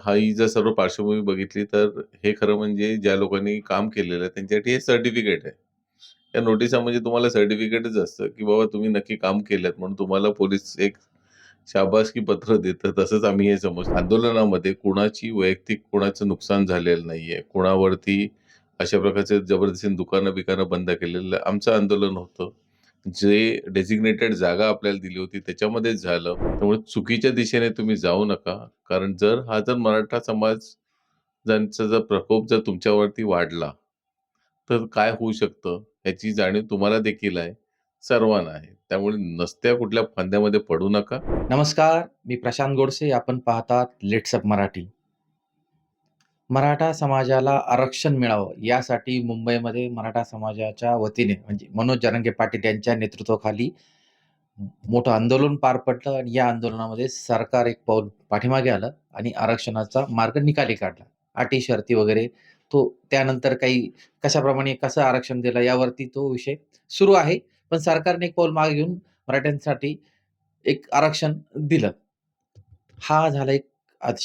हा ही जर सर्व पार्श्वभूमी बघितली तर हे खरं म्हणजे ज्या लोकांनी काम केलेलं आहे त्यांच्यासाठी हे सर्टिफिकेट आहे. या नोटिसा म्हणजे तुम्हाला सर्टिफिकेटच असतं, की बाबा तुम्ही नक्की काम केलं म्हणून तुम्हाला पोलीस एक शाबासकी पत्र देतं. तसंच आम्ही हे समज आंदोलनामध्ये कुणाची वैयक्तिक कुणाचं नुकसान झालेलं नाहीये. कुणावरती अशा प्रकारचे जबरदस्तीने दुकानं-बिकानं बंद केलेलं आमचं आंदोलन होतं. जे डेझिग्नेटेड जागा आपल्याला दिली होती त्याच्यामध्येच झालं. त्यामुळे चुकीच्या दिशेने तुम्ही जाऊ नका. कारण जर हा जर मराठा समाज ज्यांचा जर प्रकोप जर तुमच्यावरती वाढला, तर काय होऊ शकतं याची जाणीव तुम्हाला देखील आहे, सर्वांना आहे. त्यामुळे नसत्या कुठल्या फांद्यामध्ये पडू नका. नमस्कार, मी प्रशांत गोडसे. आपण पाहतात लेट्स अप मराठी. मराठा समाजाला आरक्षण मिळावं यासाठी मुंबईमध्ये मराठा समाजाच्या वतीने म्हणजे मनोज जरांगे पाटील यांच्या नेतृत्वाखाली मोठं आंदोलन पार पडलं आणि या आंदोलनामध्ये सरकार एक पाऊल पाठीमागे आलं आणि आरक्षणाचा मार्ग निकाली काढला. अटी शर्ती वगैरे तो त्यानंतर काही कशाप्रमाणे कसं आरक्षण दिलं यावरती तो विषय सुरू आहे. पण सरकारने एक पाऊल मागे घेऊन मराठ्यांसाठी एक आरक्षण दिलं. हा झाला एक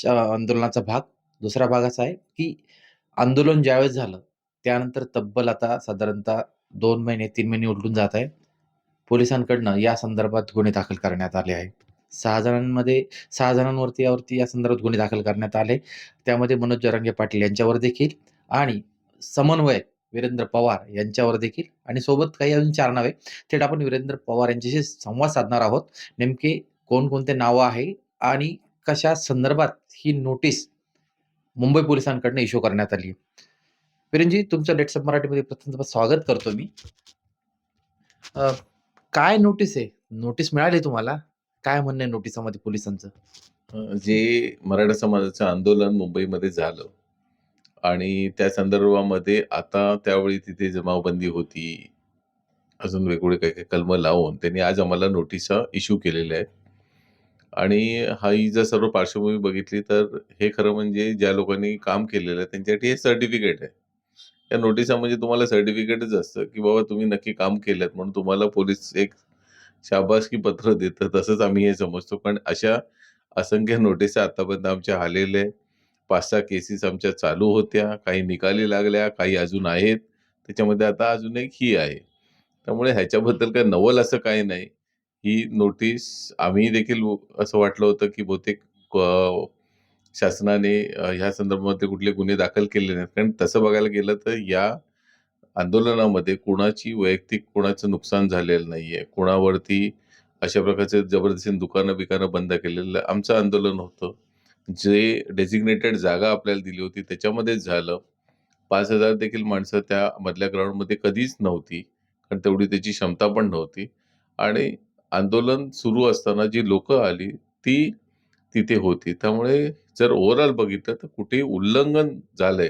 आंदोलनाचा भाग. दुसरा भाग असा आहे, की आंदोलन ज्यावेळेस झालं, त्यानंतर तब्बल आता साधारणतः दोन महिने, तीन महिने उलटून जात आहे. पोलिसांकडनं या संदर्भात गुन्हे दाखल करण्यात आले आहे सहा जणांमध्ये सहा जणांवरती यावरती या संदर्भात गुन्हे दाखल करण्यात आले. त्यामध्ये मनोज जरांगे पाटील यांच्यावर देखील आणि समन्वयक वीरेंद्र पवार यांच्यावर देखील आणि सोबत काही अजून चार नावे. थेट आपण वीरेंद्र पवार यांच्याशी संवाद साधणार आहोत. नेमके कोणकोणते नावं आहे आणि कशा संदर्भात ही नोटीस मुंबई पोलिसांकडनं इश्यू करण्यात आली. वीरेनजी तुमचं लेट्स मराठीमध्ये प्रथम स्वागत करतो मी. काय नोटीस आहे? नोटीस मिळाली तुम्हाला? काय म्हणणं आहे नोटिसामध्ये पोलिसांचं? जे मराठा समाजाचं आंदोलन मुंबईमध्ये झालं आणि त्या संदर्भामध्ये आता त्यावेळी तिथे जमावबंदी होती. अजून वेगवेगळे काही-काही कलम लावून त्यांनी आज आम्हाला नोटिसा इश्यू केलेल्या आहेत. आणि हा ही जर सर्व पार्श्वभूमी बघितली तर हे खरं म्हणजे ज्या लोकांनी काम केलेलं आहे त्यांच्यासाठी हे सर्टिफिकेट आहे. या नोटिसा म्हणजे तुम्हाला सर्टिफिकेटच असतं, की बाबा तुम्ही नक्की काम केलं म्हणून तुम्हाला पोलीस एक शाबासकी पत्र देतं. तसंच आम्ही हे समजतो. कारण अशा असंख्य नोटिसा आतापर्यंत आमच्या आलेल्या पाच सहा केसेस आमच्या चालू होत्या. काही निकाली लागल्या, काही अजून आहेत. त्याच्यामध्ये आता अजून एक ही आहे. त्यामुळे ह्याच्याबद्दल काही नवल असं काही नाही. ही नोटीस आम्ही देखील असं वाटलं होतं, की बहुतेक अ, शासनाने अ, ह्या संदर्भामध्ये कुठले गुन्हे दाखल केले नाहीत. कारण तसं बघायला गेलं तर या आंदोलनामध्ये कुणाची वैयक्तिक कुणाचं नुकसान झालेलं नाहीये. कुणावरती अशा प्रकारचे जबरदस्तीने दुकानं-बिकानं बंद केलेलं आमचं आंदोलन होतं. जे डेझिग्नेटेड जागा आपल्याला दिली होती त्याच्यामध्येच झालं. 5,000 देखील माणसं त्या मधल्या ग्राउंडमध्ये कधीच नव्हती. कारण तेवढी त्याची क्षमता पण नव्हती. आणि आंदोलन सुरू असताना जी लोक आली ती तिथे होती. त्यामुळे जर ओव्हरऑल बघितलं तर कुठेही उल्लंघन झालंय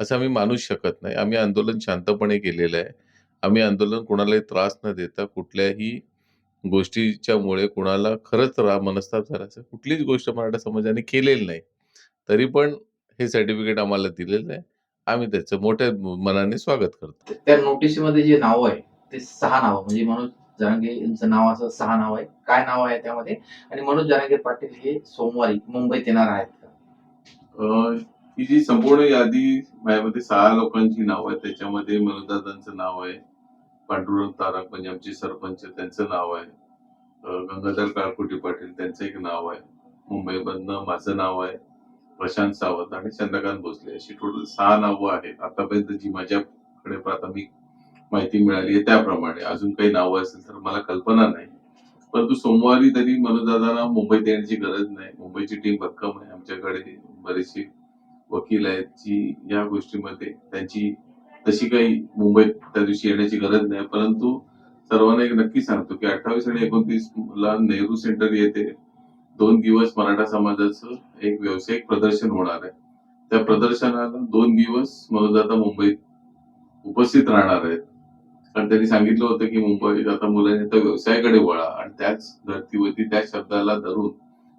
असं आम्ही मानूच शकत नाही. आम्ही आंदोलन शांतपणे केलेलं आहे. आम्ही आंदोलन कुणालाही त्रास न देता कुठल्याही गोष्टीच्यामुळे कुणाला खरंच रा मनस्ताप झाला कुठलीच गोष्ट मराठा समाजाने केलेली नाही. तरी पण हे सर्टिफिकेट आम्हाला दिलेलं आहे. आम्ही त्याचं मोठ्या मनाने स्वागत करतो. त्या नोटीसमध्ये जे नाव आहे, ते सहा नाव म्हणजे म्हणून जहांगीर यांचं नाव असं सहा नाव आहे. काय नाव आहे त्यामध्ये? आणि मनोज जहांगीर पाटील हे सोमवारी मुंबईत येणार आहेत ही जी संपूर्ण यादी माझ्यामध्ये सहा लोकांची नावं आहेत. त्याच्यामध्ये मनोजदादांचं नाव आहे. पांडुरंग तारक म्हणजे आमचे सरपंच त्यांचं नाव आहे. गंगाधर काळकुटी पाटील त्यांचं एक नाव आहे. मुंबईमधनं माझं नाव आहे. प्रशांत सावंत आणि चंद्रकांत भोसले अशी टोटल सहा नावं आहेत. आतापर्यंत जी माझ्याकडे प्राथमिक माहिती मिळाली आहे त्याप्रमाणे. अजून काही नावं असेल तर मला कल्पना नाही. परंतु सोमवारी तरी मनोजदादांना मुंबईत येण्याची गरज नाही. मुंबईची टीम भक्कम आहे. आमच्याकडे बरेचसे वकील आहेत, जी या गोष्टीमध्ये त्यांची तशी काही मुंबईत त्या दिवशी येण्याची गरज नाही. परंतु सर्वांना एक नक्की सांगतो, की 28 आणि 29 ला नेहरू सेंटर येथे दोन दिवस मराठा समाजाचं एक व्यावसायिक प्रदर्शन होणार आहे. त्या प्रदर्शनाला दोन दिवस मनोजदादा मुंबईत उपस्थित राहणार आहेत. कारण त्यांनी सांगितलं होतं, की मुंबईत आता मुलांनी तर व्यवसायाकडे वळा आणि त्याच धर्तीवरती त्या शब्दाला धरून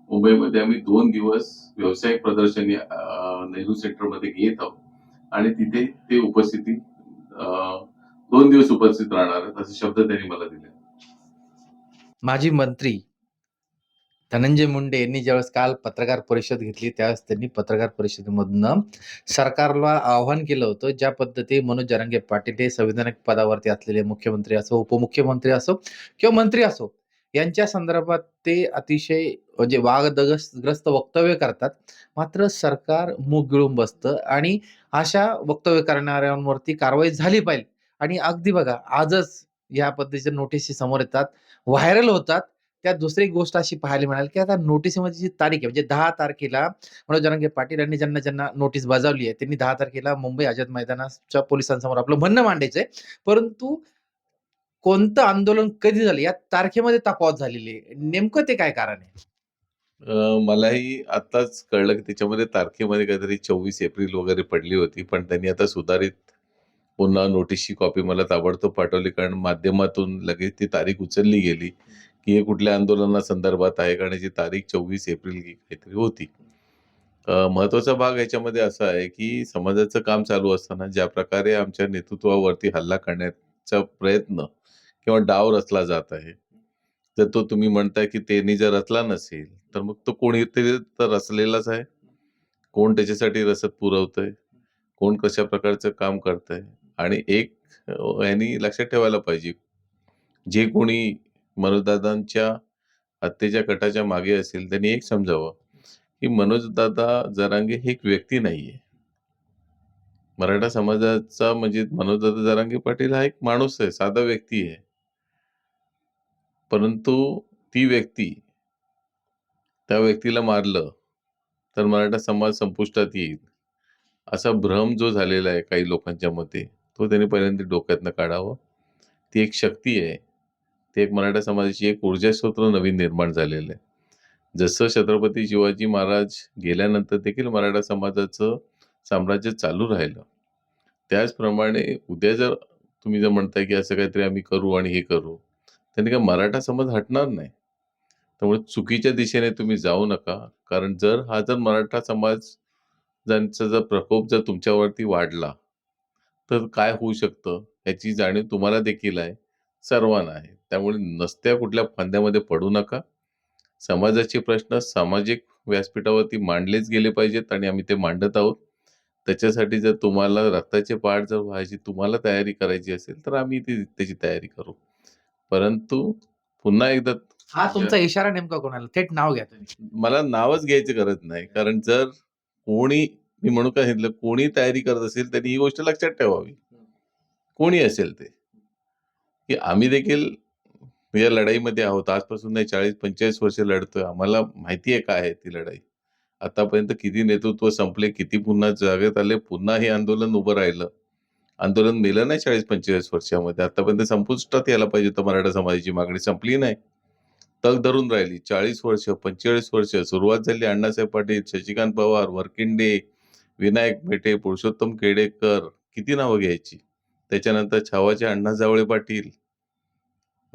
मुंबईमध्ये आम्ही दोन दिवस व्यावसायिक प्रदर्शनी नेहरू सेंटरमध्ये घेत आहोत. आणि तिथे ते उपस्थिती दोन दिवस उपस्थित राहणार असे शब्द त्यांनी मला दिले. माजी मंत्री धनंजय मुंडे यांनी ज्यावेळेस काल पत्रकार परिषद घेतली त्यावेळेस त्यांनी पत्रकार परिषदेमधनं सरकारला आव्हान केलं होतं ज्या पद्धती मनोज जरांगे पाटील हे संविधानिक पदावरती असलेले मुख्यमंत्री असो उपमुख्यमंत्री असो किंवा मंत्री असो यांच्या संदर्भात ते अतिशय म्हणजे वागदग्रस्त वक्तव्य करतात. मात्र सरकार मूग गिळून बसतं आणि अशा वक्तव्य करणाऱ्यांवरती कारवाई झाली पाहिजे. आणि अगदी बघा आजच या पद्धतीच्या नोटीस समोर येतात व्हायरल होतात. त्यात दुसरी गोष्ट अशी पाहायला मिळाली की आता नोटीसीमध्ये जी तारीख आहे म्हणजे दहा तारखेला मनोज जरांगे पाटील यांनी ज्यांना ज्यांना नोटीस बजावली आहे त्यांनी दहा तारखेला मुंबई आझाद मैदानाच्या पोलिसांसमोर आपलं म्हणणं मांडायचंय. परंतु कोणतं आंदोलन कधी झालं? या तारखेमध्ये तफावत झालेली आहे. नेमकं ते काय कारण आहे? अ, मलाही आत्ताच कळलं की त्याच्यामध्ये तारखेमध्ये काहीतरी चोवीस एप्रिल वगैरे पडली होती पण त्यांनी आता सुधारित पुन्हा नोटीसची कॉपी मला ताबडतोब पाठवली कारण माध्यमातून लगेच ती तारीख उचलली गेली. की हे कुठल्या आंदोलना संदर्भात आहे कारण याची तारीख चोवीस एप्रिल काहीतरी होती. महत्त्वाचा भाग याच्यामध्ये असा आहे की समाजाचं काम चालू असताना ज्या प्रकारे आमच्या नेतृत्वावरती हल्ला करण्याचा प्रयत्न किंवा डाव रचला जात आहे तर तो तुम्ही म्हणताय की त्यांनी जर रचला नसेल तर मग तो कोणीतरी तर रचलेलाच आहे? कोण त्याच्यासाठी रसद पुरवतंय? कोण कशा प्रकारचं काम करतंय? आणि एक यांनी लक्षात ठेवायला पाहिजे. जे कोणी मनोजदादांच्या हत्येच्या कटाच्या मागे असेल त्यांनी एक समजावं की मनोजदादा जरांगे हे एक व्यक्ती नाहीये. मराठा समाजाचा म्हणजे मनोजदादा जरांगे पाटील हा एक माणूस आहे साधा व्यक्ती आहे. परंतु ती व्यक्ती त्या व्यक्तीला मारलं तर मराठा समाज संपुष्टात येईल. असा भ्रम जो झालेला आहे काही लोकांच्या मते तो त्यांनी पहिल्यांदा डोक्यातनं काढावं. ती एक शक्ती आहे. ती एक मराठा समाजाची एक ऊर्जा स्रोत नवीन निर्माण झालेलं आहे. जसं छत्रपती शिवाजी महाराज गेल्यानंतर देखील मराठा समाजाचं साम्राज्य चालू राहिलं. त्याचप्रमाणे उद्या जर तुम्ही जर म्हणताय की असं काहीतरी आम्ही करू आणि हे करू त्यांनी काय मराठा समाज हटणार नाही. त्यामुळे चुकीच्या दिशेने तुम्ही जाऊ नका. कारण जर हा जर मराठा समाज ज्यांचा जर प्रकोप जर तुमच्यावरती वाढला तर काय होऊ शकतं? याची जाणीव तुम्हाला देखील आहे. सर्वांना आहे. त्यामुळे नसत्या कुठल्या फंद्यामध्ये पडू नका. समाजाचे प्रश्न सामाजिक व्यासपीठावरती मांडलेच गेले पाहिजेत आणि आम्ही ते मांडत आहोत. त्याच्यासाठी जर तुम्हाला रक्ताचे पाठ जर व्हायची तुम्हाला तयारी करायची असेल तर आम्ही ती त्याची तयारी करू. परंतु पुन्हा एकदा हा तुमचा इशारा नेमका कोणाला? थेट नाव घ्या तुम्ही. मला नावच घ्यायची गरज नाही. कारण जर कोणी मी म्हणू काय सांगितलं कोणी तयारी करत असेल त्यांनी ही गोष्ट लक्षात ठेवावी. कोणी असेल ते. की आम्ही देखील या लढाईमध्ये आहोत. आजपासून नाही चाळीस पंचेचाळीस वर्ष लढतोय. आम्हाला माहिती आहे काय आहे ती लढाई. आतापर्यंत किती नेतृत्व संपले किती पुन्हा जागेत आले पुन्हा हे आंदोलन उभं राहिलं. आंदोलन मेलं नाही चाळीस पंचेचाळीस वर्षामध्ये. आतापर्यंत संपुष्टात यायला पाहिजे होतं मराठा समाजाची मागणी. संपली नाही. तग धरून राहिली. चाळीस वर्ष पंचेचाळीस वर्ष. सुरुवात झाली अण्णासाहेब पाटील शशिकांत पवार वरकिंडे विनायक मेटे पुरुषोत्तम केडेकर. किती नावं घ्यायची? त्याच्यानंतर छावाचे अण्णा जावळे पाटील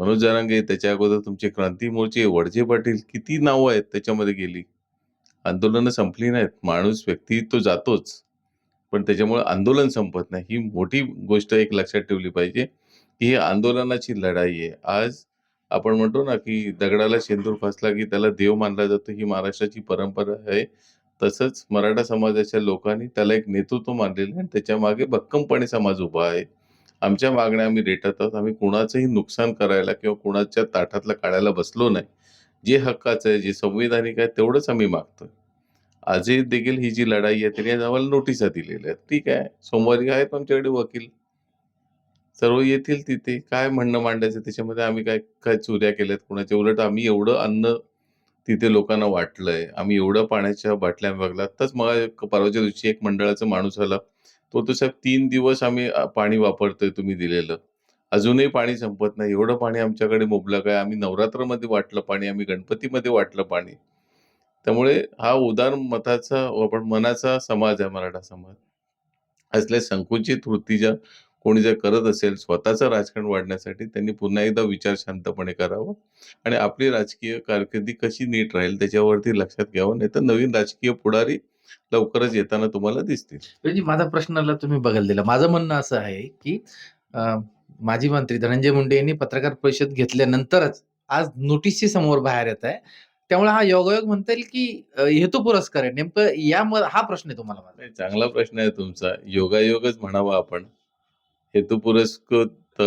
मनोज जरांगे त्याच्या अगोदर तुमचे क्रांती मोर्चे वडजे पाटील किती नावं आहेत त्याच्यामध्ये गेली? आंदोलनं संपली नाहीत माणूस व्यक्ती तो जातोच. पण त्याच्यामुळे आंदोलन संपत नाही. ही मोठी गोष्ट एक लक्षात ठेवली पाहिजे की ही आंदोलनाची लढाई आहे. आज आपण म्हणतो ना की दगडाला शेंदूर फासला की त्याला देव मानला जातो. ही महाराष्ट्राची परंपरा आहे. तसंच मराठा समाजाच्या लोकांनी त्याला एक नेतृत्व मानलेलं आहे आणि त्याच्यामागे भक्कमपणे समाज उभा आहे. आमच्या मागण्या आम्ही रेटतच आहोत. आम्ही कुणाचंही नुकसान करायला किंवा कुणाच्या ताटातला काढायला बसलो नाही. जे हक्काचं आहे जे संविधानिक आहे तेवढंच आम्ही मागतो आजही देखील ही जी लढाई आहे त्यांनी आम्हाला नोटिसा दिलेल्या आहेत. ठीक आहे. सोमवारी आहेत आमच्याकडे वकील. सर्व येतील तिथे. काय म्हणणं मांडायचं त्याच्यामध्ये आम्ही काय काय चोऱ्या केल्यात कुणाच्या? उलट आम्ही एवढं अन्न तिथे लोकांना वाटलंय. आम्ही एवढं पाण्याच्या बाटल्या बघला आत्ताच मग परवाच्या दिवशी एक मंडळाचा माणूस आला. तो तो साहेब तीन दिवस आम्ही अ, पाणी वापरतोय तुम्ही दिलेलं. अजूनही पाणी संपत नाही. एवढं पाणी आमच्याकडे मुबलक आहे. आम्ही नवरात्रामध्ये वाटलं पाणी आम्ही गणपतीमध्ये वाटलं पाणी. त्यामुळे हा उदार मताचा आपण मनाचा समाज आहे मराठा समाज. असल्या संकुचित वृत्ती ज्या कोणी जर करत असेल स्वतःचं राजकारण वाढण्यासाठी त्यांनी पुन्हा एकदा विचार शांतपणे करावा. आणि आपली राजकीय कारकिर्दी कशी नीट राहील त्याच्यावरती लक्षात घ्यावं. नाही तर नवीन राजकीय पुढारी लवकरच येताना तुम्हाला दिसतील म्हणजे माझा प्रश्नाला तुम्ही बघायला दिला माझं म्हणणं असं आहे की माजी मंत्री धनंजय मुंडे यांनी पत्रकार परिषद घेतल्यानंतरच आज नोटीसची समोर बाहेर येत आहे त्यामुळे हा योगायोग म्हणता येईल की हेतू पुरस्कार आहे. नेमकं या हा प्रश्न आहे तुम्हाला चांगला प्रश्न आहे तुमचा. योगायोगच म्हणावा आपण. हेतुपुरस्कृत अ,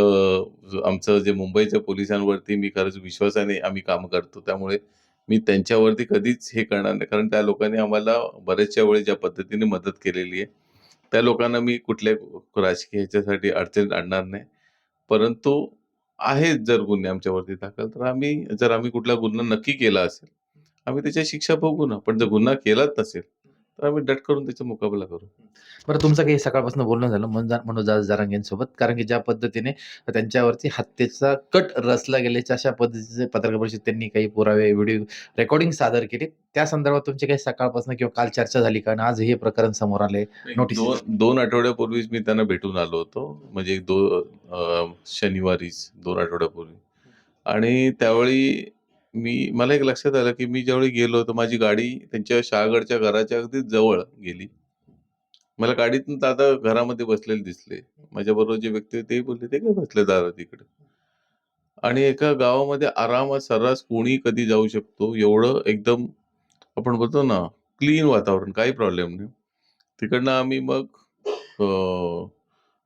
आमचं जे मुंबईच्या पोलिसांवरती मी खरंच विश्वासाने आम्ही काम करतो. त्यामुळे मी त्यांच्यावरती कधीच हे करणार नाही. कारण त्या लोकांनी आम्हाला बऱ्याचशा वेळी ज्या पद्धतीने मदत केलेली आहे, त्या लोकांना मी कुठल्या राजकीय ह्याच्यासाठी अडचणीत आणणार नाही. परंतु आहेत जर गुन्हे आमच्यावरती दाखल, तर आम्ही जर आम्ही कुठला गुन्हा नक्की केला असेल, आम्ही त्याच्या शिक्षा भोगू ना. पण जर गुन्हा केलाच नसेल, तर आम्ही डट करून त्याचा मुकाबला करू. बरं तुमचं काही सकाळपासून बोलणं झालं मनोज मनोज जरांगेंसोबत. कारण की ज्या पद्धतीने त्यांच्यावरती हत्येचा कट रचला गेल्याच्या अशा पद्धतीचे पत्रकार परिषदेत त्यांनी काही पुरावे, व्हिडिओ रेकॉर्डिंग सादर केली. त्या संदर्भात तुमची काही सकाळपासून किंवा काल चर्चा झाली का? आणि आज हे प्रकरण समोर आलंय. नोटीस 2 2 आठवड्यापूर्वीच मी त्यांना भेटून आलो होतो. म्हणजे दो शनिवारीच 2 आठवड्यापूर्वी. आणि त्यावेळी मी मला एक लक्षात आलं, की मी ज्यावेळी गेलो, तर माझी गाडी त्यांच्या शहागडच्या घराच्या अगदी जवळ गेली. मला गाडीतून दादा घरामध्ये बसलेले दिसले. माझ्याबरोबर जे व्यक्ती होते, ते बोलले, "ते काय बसले दादा तिकडे?" आणि एका गावामध्ये आरामात सर्रास कोणी कधी जाऊ शकतो, एवढं एकदम आपण बोलतो ना, क्लीन वातावरण, काही प्रॉब्लेम नाही. तिकडनं आम्ही मग अ,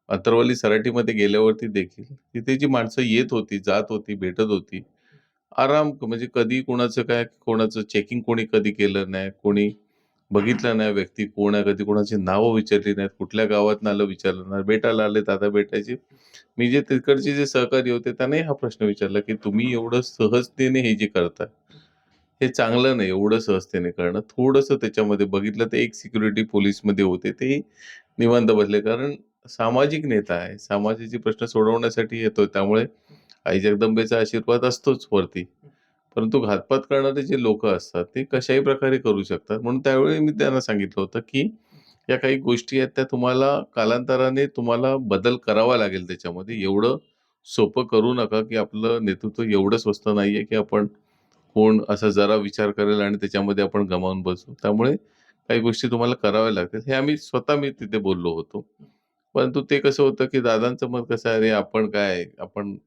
सराठीमध्ये सराटीमध्ये गेल्यावरती देखील तिथे जी माणसं येत होती, जात होती, भेटत होती. आराम म्हणजे कधी कोणाचं काय, कोणाचं चेकिंग कोणी कधी केलं नाही, कोणी बघितलं नाही व्यक्ती कोण आहे, कधी कोणाची नावं विचारली नाहीत, कुठल्या गावात आलं विचारलं नाही. बेटाला आले, दादा बेटाची मी जे तिकडचे जे सहकारी होते, त्यांनाही हा प्रश्न विचारला, की तुम्ही एवढं सहजतेने हे जे करता हे चांगलं नाही एवढं सहजतेने करणं. थोडंसं त्याच्यामध्ये बघितलं तर एक सिक्युरिटी पोलीसमध्ये होते, ते निवांत बसले. कारण सामाजिक नेता आहे, समाजाचे प्रश्न सोडवण्यासाठी येतोय. त्यामुळे आई जगदंबेचा आशीर्वाद असतोच वरती. परंतु घातपात करणारे जे लोक असतात, ते कशाही प्रकारे करू शकतात. म्हणून त्यावेळी मी त्यांना सांगितलं होतं, की या काही गोष्टी आहेत, त्या तुम्हाला कालांतराने तुम्हाला बदल करावा लागेल त्याच्यामध्ये. एवढं सोपं करू नका, की आपलं नेतृत्व एवढं स्वस्त नाहीये, की आपण कोण असा जरा विचार करेल आणि त्याच्यामध्ये आपण गमावून बसू. त्यामुळे काही गोष्टी तुम्हाला कराव्या लागतील. हे आम्ही स्वतः मी तिथे बोललो होतो. परंतु ते कसं होतं, की दादांचं मत कसं आहे, "अरे आपण काय, आपण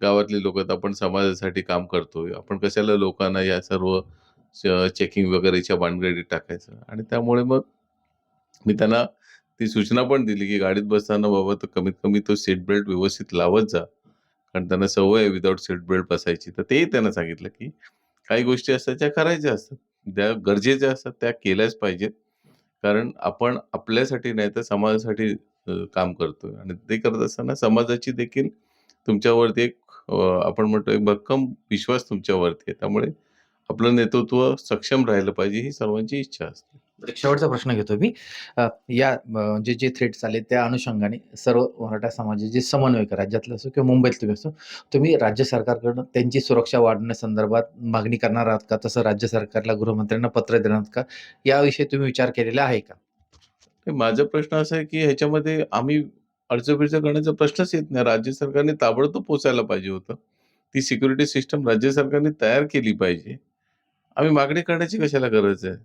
गावातले लोक आहेत, आपण समाजासाठी काम करतोय. आपण कशाला लोकांना या सर्व चेकिंग वगैरेच्या भानगडीत टाकायचं." आणि त्यामुळे मग मी त्यांना ती सूचना पण दिली, की गाडीत बसताना बाबा तर कमीत कमी तो सीट बेल्ट व्यवस्थित लावत जा. कारण त्यांना सवय आहे विदाऊट सीट बेल्ट बसायची. तर तेही त्यांना सांगितलं, की काही गोष्टी असतात ज्या करायच्या असतात. ज्या गरजेच्या असतात त्या केल्याच पाहिजेत. कारण आपण आपल्यासाठी नाही तर समाजासाठी काम करतोय आणि ते करत असताना समाजाची देखील तुमच्यावरती एक आपण म्हणतो एक भक्कम विश्वास तुमच्यावरती आहे. त्यामुळे आपलं नेतृत्व सक्षम राहिलं पाहिजे, ही सर्वांची इच्छा असते. शेवटचा प्रश्न घेतो मी. अ, या अ, जे जे थ्रेट्स आले त्या अनुषंगाने सर्व मराठा समाजाचे समन्वयक राज्यातले असो किंवा मुंबईतले असो, तुम्ही राज्य सरकारकडून त्यांची सुरक्षा वाढवण्यासंदर्भात मागणी करणार आहात का? तसं राज्य सरकारला गृहमंत्र्यांना पत्र देणार आहात का? याविषयी तुम्ही विचार केलेला आहे का? माझा प्रश्न असा आहे, की ह्याच्यामध्ये आम्ही अर्ज-बिर्ज करण्याचा प्रश्नच येत नाही. राज्य सरकारने ताबडतोब पोचायला पाहिजे होतं. ती सिक्युरिटी सिस्टम राज्य सरकारने तयार केली पाहिजे. आम्ही मागणी करण्याची कशाला गरज आहे?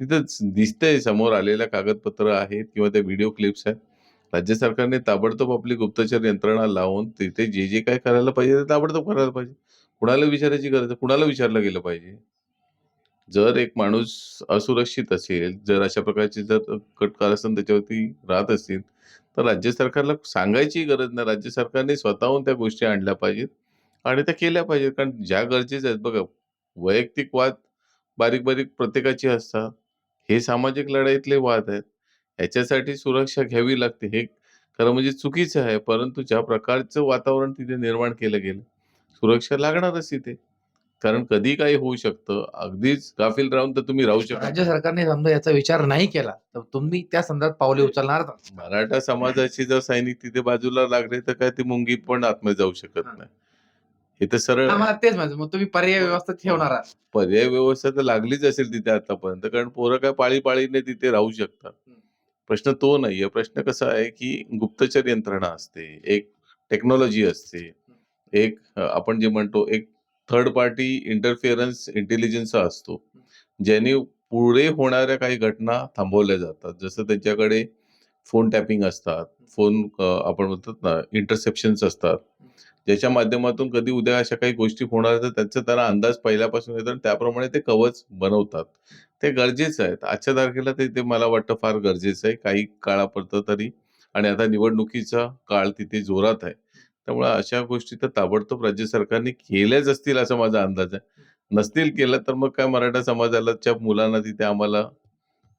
तिथं दिसतंय समोर आलेल्या कागदपत्र आहेत किंवा त्या व्हिडिओ क्लिप्स आहेत. राज्य सरकारने ताबडतोब आपली गुप्तचर यंत्रणा लावून तिथे जे, जे काय करायला पाहिजे ते ताबडतोब करायला पाहिजे. कुणाला विचारायची गरज आहे? कुणाला विचारलं गेलं पाहिजे? जर एक माणूस असुरक्षित असेल, जर अशा प्रकारचे जर कट कारस्थान त्याच्यावरती राहत असतील, तर राज्य सरकारला सांगायची गरज नाही. राज्य सरकारने स्वतःहून त्या गोष्टी आणल्या पाहिजेत आणि त्या केल्या पाहिजेत. कारण ज्या गरजेच्या आहेत बघा, वैयक्तिक वाद बारीक-बारीक प्रत्येकाची असतात. हे सामाजिक लढाईतले वाद आहेत. याच्यासाठी सुरक्षा घ्यावी लागते. हे खरं म्हणजे चुकीचं आहे. परंतु ज्या प्रकारचं वातावरण तिथे निर्माण केलं गेलं, सुरक्षा लागणारच तिथे. कारण कधीही काही होऊ शकतं. अगदीच गाफील राहून तर तुम्ही राहू शकत राज्य. सरकारने समजा याचा विचार नाही केला, तर तुम्ही त्या संदर्भात पावले उचलणार? मराठा समाजाचे जर सैनिक तिथे बाजूला लागले, तर काय ती मुंगी पण आतमध्ये जाऊ शकत हां. नाही. हे तर सरळ आम्हाला तेच म्हणायचं. मग तुम्ही पर्याय व्यवस्था ठेवणार आहात. पर्याय व्यवस्था तर लागलीच असेल तिथे आतापर्यंत. कारण पोरं काय पाळी-पाळीने तिथे राहू शकतात. प्रश्न तो नाहीये. प्रश्न कसा आहे, की गुप्तचर यंत्रणा असते, एक टेक्नॉलॉजी असते, एक अ, आपण जे म्हणतो एक थर्ड पार्टी इंटरफिअरन्स इंटेलिजन्स असतो. ज्याने पुढे होणाऱ्या काही घटना थांबवल्या जातात. जसं त्यांच्याकडे फोन टॅपिंग असतात, फोन आपण म्हणतात ना इंटरसेप्शन्स असतात. ज्याच्या माध्यमातून कधी उद्या अशा काही गोष्टी होणार तर त्याचा त्यांना अंदाज पहिल्यापासून येतो आणि त्याप्रमाणे ते कवच बनवतात. ते गरजेचं आहे. आजच्या तारखेला ते ते मला वाटतं फार गरजेचं आहे. काही काळापर्यंत तरी आणि आता निवडणुकीचा काळ तिथे जोरात आहे. त्यामुळे अशा गोष्टी तर ताबडतोब राज्य सरकारने केल्याच असतील असा माझा अंदाज आहे. नसतील केलं तर मग काय मराठा समाजालाच्या मुलांना तिथे आम्हाला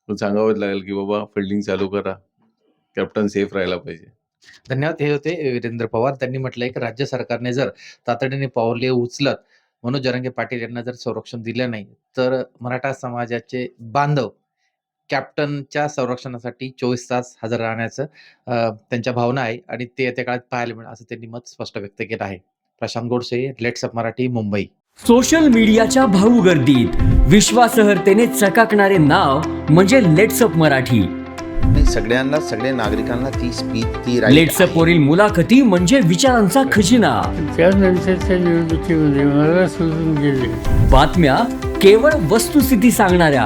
सांगावंच लागेल, की बाबा फिल्डिंग चालू करा. कॅप्टन सेफ राहायला पाहिजे. धन्यवाद. हे होते वीरेंद्र पवार. त्यांनी म्हटलंय, की राज्य सरकारने जर तातडीने पावले उचलत मनोज जरांगे पाटील यांना जर संरक्षण दिलं नाही, तर मराठा समाजाचे बांधव कॅप्टनच्या संरक्षणासाठी 24 तास हजर राहण्याचं त्यांच्या भावना आहे आणि ते येत्या काळात पाहायला मिळेल असं त्यांनी मत स्पष्ट व्यक्त केलं आहे. Prashant Godse, let's up Marathi, Mumbai. Social मीडियाच्या भाऊ गर्दीत विश्वासार्हतेने चकाकणारे नाव म्हणजे लेट्सअप मराठी नाही सगळ्यांना सगळ्या नागरिकांना ती स्पीच ती लेट्सअप. वरील मुलाखती म्हणजे विचारांचा खजिना त्यानंतरच्या निवडणुकीमध्ये मला सोडून गेले बातम्या केवळ वस्तुस्थिती सांगणाऱ्या